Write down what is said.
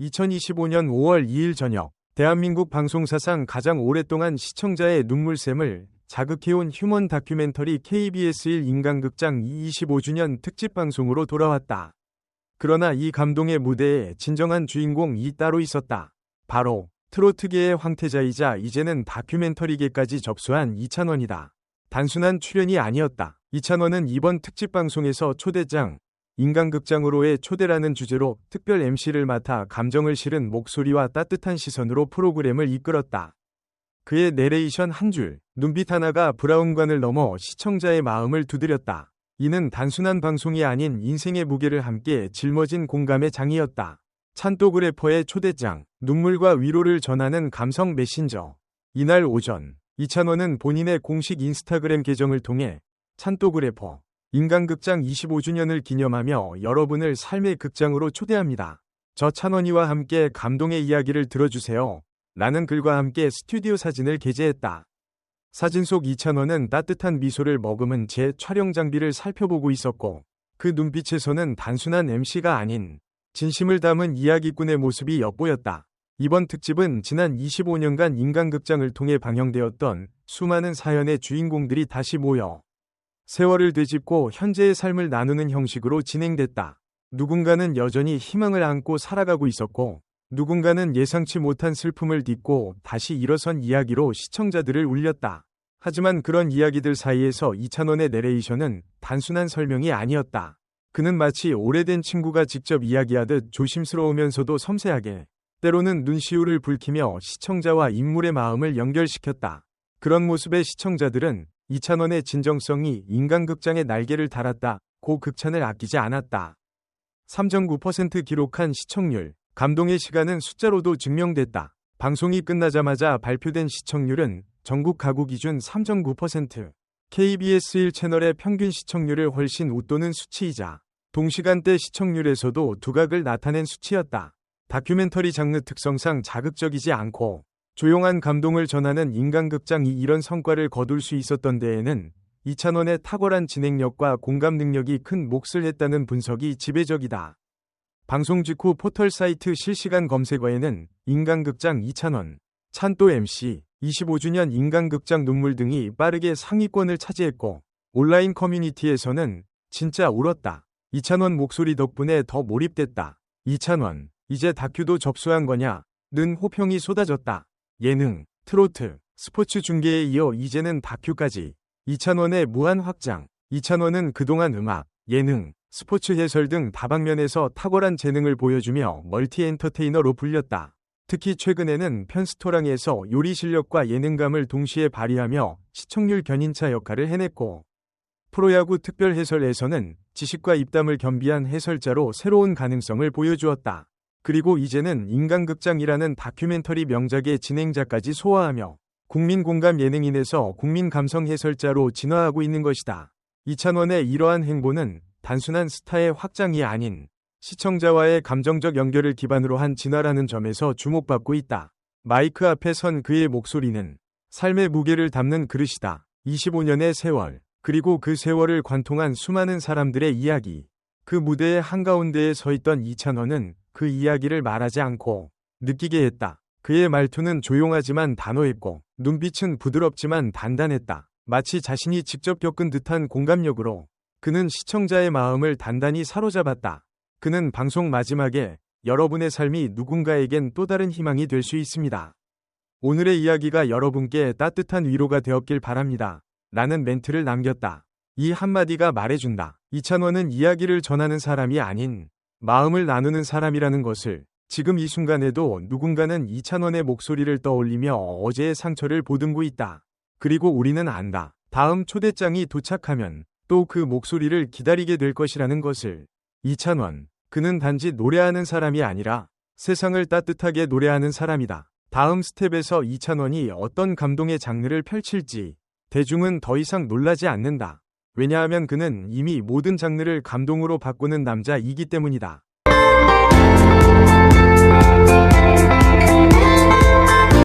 (2025년 5월 2일) 저녁 대한민국 방송사상 가장 오랫동안 시청자의 눈물샘을 자극해온 휴먼 다큐멘터리 KBS1 인간극장 25주년 특집 방송으로 돌아왔다. 그러나 이 감동의 무대에 진정한 주인공이 따로 있었다. 바로 트로트계의 황태자이자 이제는 다큐멘터리계까지 접수한 이찬원이다. 단순한 출연이 아니었다. 이찬원은 이번 특집 방송에서 초대장, 인간극장으로의 초대라는 주제로 특별 MC를 맡아 감정을 실은 목소리와 따뜻한 시선으로 프로그램을 이끌었다. 그의 내레이션 한 줄, 눈빛 하나가 브라운관을 넘어 시청자의 마음을 두드렸다. 이는 단순한 방송이 아닌 인생의 무게를 함께 짊어진 공감의 장이었다. 찬또그래퍼의 초대장, 눈물과 위로를 전하는 감성 메신저. 이날 오전, 이찬원은 본인의 공식 인스타그램 계정을 통해 찬또그래퍼, 인간극장 25주년을 기념하며 여러분을 삶의 극장으로 초대합니다. 저 찬원이와 함께 감동의 이야기를 들어주세요. 라는 글과 함께 스튜디오 사진을 게재했다. 사진 속 이찬원은 따뜻한 미소를 머금은 제 촬영 장비를 살펴보고 있었고 그 눈빛에서는 단순한 MC가 아닌 진심을 담은 이야기꾼의 모습이 엿보였다. 이번 특집은 지난 25년간 인간극장을 통해 방영되었던 수많은 사연의 주인공들이 다시 모여 세월을 되짚고 현재의 삶을 나누는 형식으로 진행됐다. 누군가는 여전히 희망을 안고 살아가고 있었고 누군가는 예상치 못한 슬픔을 딛고 다시 일어선 이야기로 시청자들을 울렸다. 하지만 그런 이야기들 사이에서 이찬원의 내레이션은 단순한 설명이 아니었다. 그는 마치 오래된 친구가 직접 이야기하듯 조심스러우면서도 섬세하게 때로는 눈시울을 붉히며 시청자와 인물의 마음을 연결시켰다. 그런 모습의 시청자들은 이찬원의 진정성이 인간극장의 날개를 달았다. 고 극찬을 아끼지 않았다. 3.9% 기록한 시청률, 감동의 시간은 숫자로도 증명됐다. 방송이 끝나자마자 발표된 시청률은 전국 가구 기준 3.9%, KBS 1채널의 평균 시청률을 훨씬 웃도는 수치이자 동시간대 시청률에서도 두각을 나타낸 수치였다. 다큐멘터리 장르 특성상 자극적이지 않고 조용한 감동을 전하는 인간극장이 이런 성과를 거둘 수 있었던 데에는 이찬원의 탁월한 진행력과 공감 능력이 큰 몫을 했다는 분석이 지배적이다. 방송 직후 포털 사이트 실시간 검색어에는 인간극장 이찬원, 찬또 MC, 25주년 인간극장 눈물 등이 빠르게 상위권을 차지했고 온라인 커뮤니티에서는 진짜 울었다. 이찬원 목소리 덕분에 더 몰입됐다. 이찬원, 이제 다큐도 접수한 거냐? 는 호평이 쏟아졌다. 예능, 트로트, 스포츠 중계에 이어 이제는 다큐까지. 이찬원의 무한 확장. 이찬원은 그동안 음악, 예능, 스포츠 해설 등 다방면에서 탁월한 재능을 보여주며 멀티 엔터테이너로 불렸다. 특히 최근에는 편스토랑에서 요리 실력과 예능감을 동시에 발휘하며 시청률 견인차 역할을 해냈고 프로야구 특별 해설에서는 지식과 입담을 겸비한 해설자로 새로운 가능성을 보여주었다. 그리고 이제는 인간극장이라는 다큐멘터리 명작의 진행자까지 소화하며 국민 공감 예능인에서 국민 감성 해설자로 진화하고 있는 것이다. 이찬원의 이러한 행보는 단순한 스타의 확장이 아닌 시청자와의 감정적 연결을 기반으로 한 진화라는 점에서 주목받고 있다. 마이크 앞에 선 그의 목소리는 삶의 무게를 담는 그릇이다. 25년의 세월, 그리고 그 세월을 관통한 수많은 사람들의 이야기. 그 무대의 한가운데에 서 있던 이찬원은 그 이야기를 말하지 않고 느끼게 했다. 그의 말투는 조용하지만 단호했고 눈빛은 부드럽지만 단단했다. 마치 자신이 직접 겪은 듯한 공감력으로 그는 시청자의 마음을 단단히 사로잡았다. 그는 방송 마지막에 여러분의 삶이 누군가에겐 또 다른 희망이 될 수 있습니다. 오늘의 이야기가 여러분께 따뜻한 위로가 되었길 바랍니다. 라는 멘트를 남겼다. 이 한마디가 말해준다. 이찬원은 이야기를 전하는 사람이 아닌 마음을 나누는 사람이라는 것을 지금 이 순간에도 누군가는 이찬원의 목소리를 떠올리며 어제의 상처를 보듬고 있다. 그리고 우리는 안다. 다음 초대장이 도착하면 또 그 목소리를 기다리게 될 것이라는 것을. 이찬원, 그는 단지 노래하는 사람이 아니라 세상을 따뜻하게 노래하는 사람이다. 다음 스텝에서 이찬원이 어떤 감동의 장르를 펼칠지 대중은 더 이상 놀라지 않는다. 왜냐하면 그는 이미 모든 장르를 감동으로 바꾸는 남자이기 때문이다.